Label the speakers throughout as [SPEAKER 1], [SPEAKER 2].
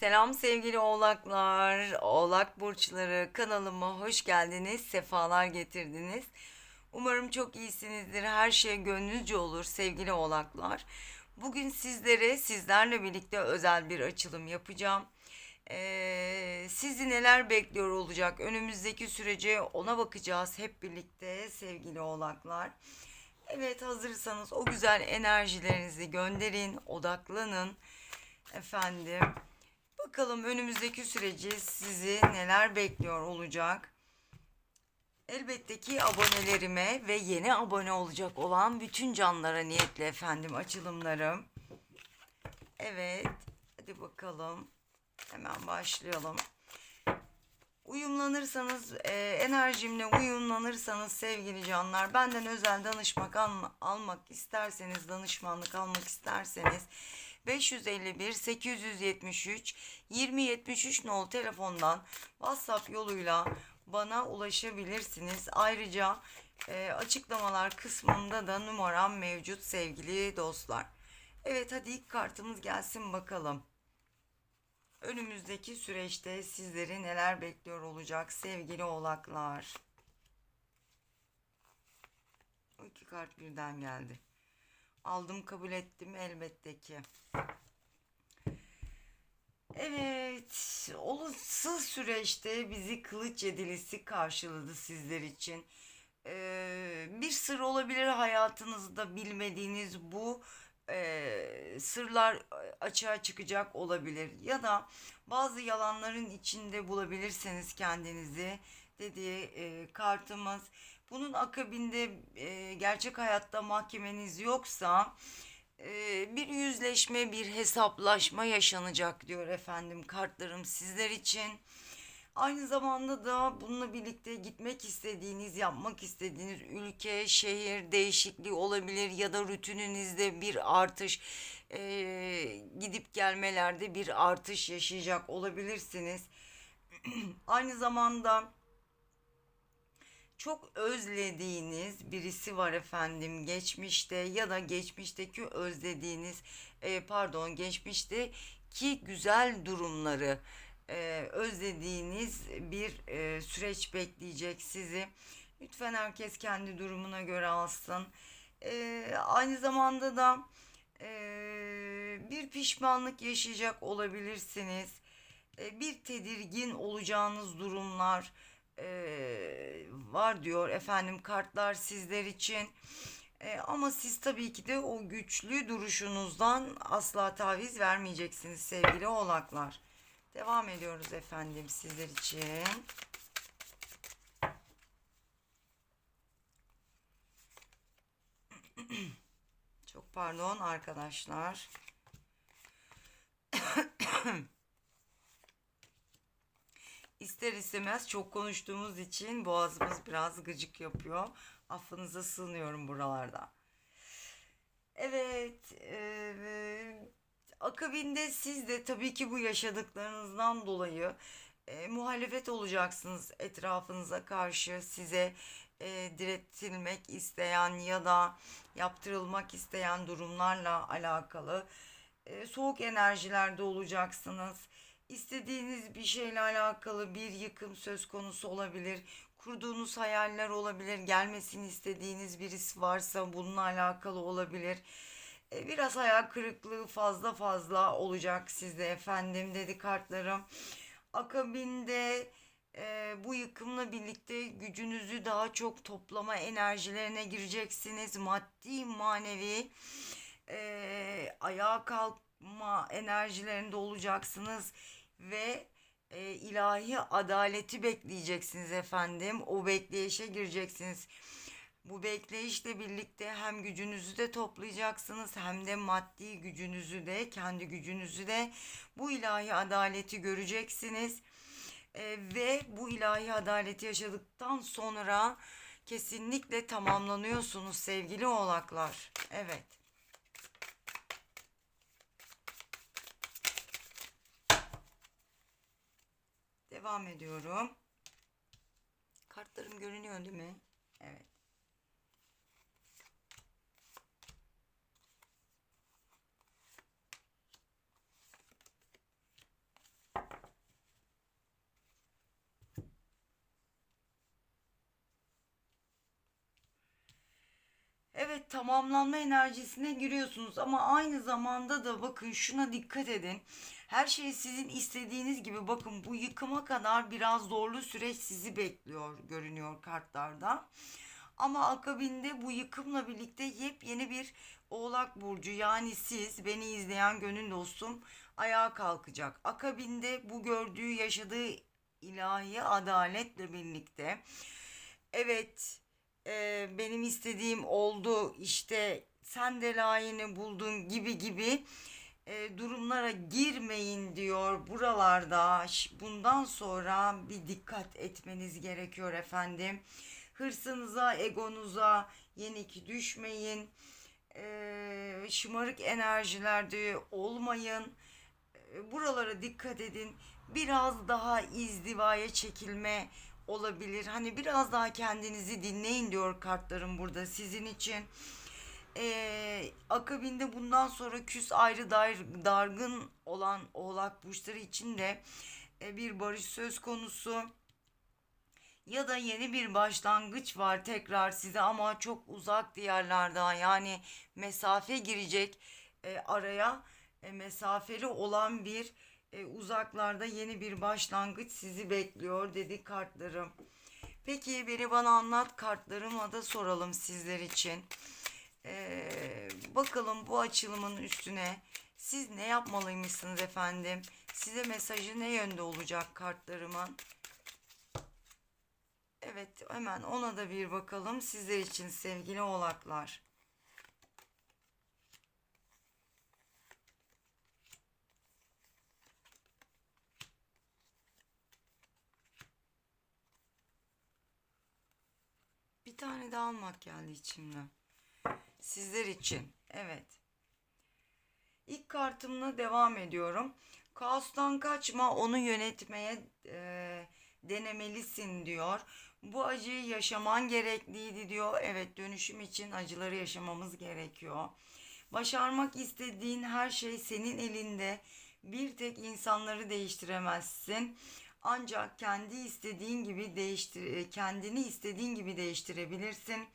[SPEAKER 1] Selam sevgili oğlaklar, oğlak burçları kanalıma hoş geldiniz, sefalar getirdiniz. Umarım çok iyisinizdir, her şey gönlünüzce olur sevgili oğlaklar. Bugün sizlere, sizlerle birlikte özel bir açılım yapacağım. Ee, sizi neler bekliyor olacak önümüzdeki sürece ona bakacağız hep birlikte sevgili oğlaklar. Evet hazırsanız o güzel enerjilerinizi gönderin, odaklanın efendim. Bakalım önümüzdeki süreci sizi neler bekliyor olacak. Elbette ki abonelerime ve yeni abone olacak olan bütün canlara niyetli efendim açılımlarım. Evet, hadi bakalım. Hemen başlayalım. Uyumlanırsanız, e, enerjimle uyumlanırsanız sevgili canlar, benden özel danışmak alma- almak isterseniz, danışmanlık almak isterseniz 551 873 2073 nol telefondan WhatsApp yoluyla bana ulaşabilirsiniz. Ayrıca e, açıklamalar kısmında da numaram mevcut sevgili dostlar. Evet hadi ilk kartımız gelsin bakalım. Önümüzdeki süreçte sizleri neler bekliyor olacak sevgili oğlaklar. O iki kart birden geldi. Aldım kabul ettim elbette ki. Evet, olası süreçte bizi kılıç yedilisi karşıladı sizler için. Ee, bir sır olabilir hayatınızda bilmediğiniz bu e, sırlar açığa çıkacak olabilir ya da bazı yalanların içinde bulabilirseniz kendinizi dediği e, kartımız. Bunun akabinde e, gerçek hayatta mahkemeniz yoksa e, bir yüzleşme, bir hesaplaşma yaşanacak diyor efendim kartlarım sizler için. Aynı zamanda da bununla birlikte gitmek istediğiniz, yapmak istediğiniz ülke, şehir değişikliği olabilir ya da rutinинizde bir artış, e, gidip gelmelerde bir artış yaşayacak olabilirsiniz. Aynı zamanda çok özlediğiniz birisi var efendim geçmişte ya da geçmişteki özlediğiniz e, pardon geçmişte ki güzel durumları e, özlediğiniz bir e, süreç bekleyecek sizi. Lütfen herkes kendi durumuna göre alsın. E, aynı zamanda da e, bir pişmanlık yaşayacak olabilirsiniz. E, bir tedirgin olacağınız durumlar e, var diyor efendim kartlar sizler için. E, ama siz tabii ki de o güçlü duruşunuzdan asla taviz vermeyeceksiniz sevgili oğlaklar. Devam ediyoruz efendim sizler için. Çok pardon arkadaşlar. İster istemez çok konuştuğumuz için boğazımız biraz gıcık yapıyor. Affınıza sığınıyorum buralarda. Evet, e, akabinde siz de tabii ki bu yaşadıklarınızdan dolayı e, muhalefet olacaksınız etrafınıza karşı size e, diretilmek isteyen ya da yaptırılmak isteyen durumlarla alakalı e, soğuk enerjilerde olacaksınız. İstediğiniz bir şeyle alakalı bir yıkım söz konusu olabilir. Kurduğunuz hayaller olabilir. Gelmesini istediğiniz birisi varsa bununla alakalı olabilir. E, Biraz hayal kırıklığı fazla fazla olacak sizde efendim dedi kartlarım. Akabinde e, bu yıkımla birlikte gücünüzü daha çok toplama enerjilerine gireceksiniz. Maddi manevi e, ayağa kalkma enerjilerinde olacaksınız ve e, ilahi adaleti bekleyeceksiniz efendim. O bekleyişe gireceksiniz. Bu bekleyişle birlikte hem gücünüzü de toplayacaksınız hem de maddi gücünüzü de kendi gücünüzü de bu ilahi adaleti göreceksiniz. E, ve bu ilahi adaleti yaşadıktan sonra kesinlikle tamamlanıyorsunuz sevgili oğlaklar. Evet. Devam ediyorum. Kartlarım görünüyor değil mi? Evet. Evet tamamlanma enerjisine giriyorsunuz ama aynı zamanda da bakın şuna dikkat edin. Her şey sizin istediğiniz gibi bakın bu yıkıma kadar biraz zorlu süreç sizi bekliyor görünüyor kartlarda. Ama akabinde bu yıkımla birlikte yepyeni bir Oğlak Burcu yani siz beni izleyen gönül dostum ayağa kalkacak. Akabinde bu gördüğü yaşadığı ilahi adaletle birlikte evet e, benim istediğim oldu işte sen de layığını buldun gibi gibi e, durumlara girmeyin diyor buralarda. Bundan sonra bir dikkat etmeniz gerekiyor efendim. Hırsınıza, egonuza yenik düşmeyin. E, şımarık enerjilerde olmayın. E, buralara dikkat edin. Biraz daha izdivaya çekilme olabilir. Hani biraz daha kendinizi dinleyin diyor kartlarım burada sizin için. Ee, akabinde bundan sonra küs ayrı dar, dargın olan oğlak burçları için de e, bir barış söz konusu ya da yeni bir başlangıç var tekrar size ama çok uzak diyarlardan yani mesafe girecek e, araya e, mesafeli olan bir e, uzaklarda yeni bir başlangıç sizi bekliyor dedi kartlarım. Peki beni bana anlat kartlarıma da soralım sizler için. Ee, bakalım bu açılımın üstüne siz ne yapmalıymışsınız efendim? Size mesajı ne yönde olacak kartlarımın? Evet hemen ona da bir bakalım sizler için sevgili oğlaklar. Tane daha almak geldi içimden. Sizler için. Evet. İlk kartımla devam ediyorum. Kaostan kaçma, onu yönetmeye e, denemelisin diyor. Bu acıyı yaşaman gerekliydi diyor. Evet, dönüşüm için acıları yaşamamız gerekiyor. Başarmak istediğin her şey senin elinde. Bir tek insanları değiştiremezsin. Ancak kendi istediğin gibi değiştir kendini istediğin gibi değiştirebilirsin.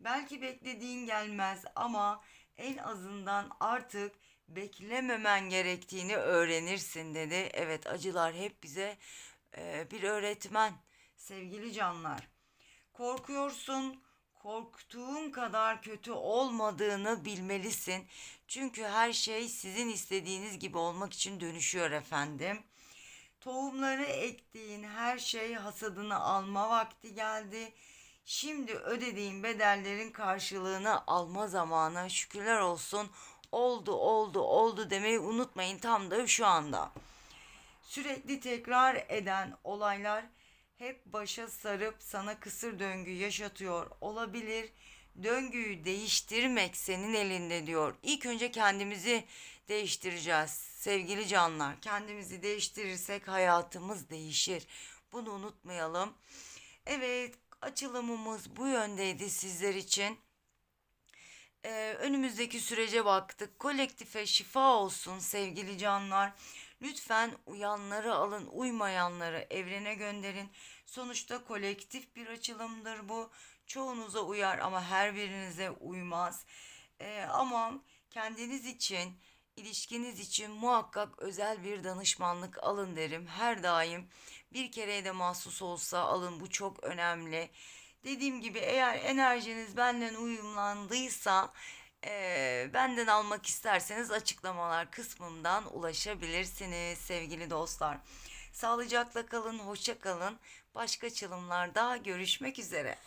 [SPEAKER 1] Belki beklediğin gelmez ama en azından artık beklememen gerektiğini öğrenirsin dedi. Evet acılar hep bize e, bir öğretmen sevgili canlar. Korkuyorsun, korktuğun kadar kötü olmadığını bilmelisin. Çünkü her şey sizin istediğiniz gibi olmak için dönüşüyor efendim. Tohumları ektiğin her şey hasadını alma vakti geldi. Şimdi ödediğin bedellerin karşılığını alma zamanı. Şükürler olsun. Oldu, oldu, oldu demeyi unutmayın tam da şu anda. Sürekli tekrar eden olaylar hep başa sarıp sana kısır döngü yaşatıyor olabilir. Döngüyü değiştirmek senin elinde diyor. İlk önce kendimizi değiştireceğiz sevgili canlar. Kendimizi değiştirirsek hayatımız değişir. Bunu unutmayalım. Evet açılımımız bu yöndeydi sizler için. Ee, önümüzdeki sürece baktık. Kolektife şifa olsun sevgili canlar. Lütfen uyanları alın, uymayanları evrene gönderin. Sonuçta kolektif bir açılımdır bu. Çoğunuza uyar ama her birinize uymaz. Ee, ama kendiniz için, ilişkiniz için muhakkak özel bir danışmanlık alın derim. Her daim bir kereye de mahsus olsa alın bu çok önemli. Dediğim gibi eğer enerjiniz benden uyumlandıysa eee, benden almak isterseniz açıklamalar kısmından ulaşabilirsiniz sevgili dostlar. Sağlıcakla kalın, hoşça kalın. Başka açılımlarda görüşmek üzere.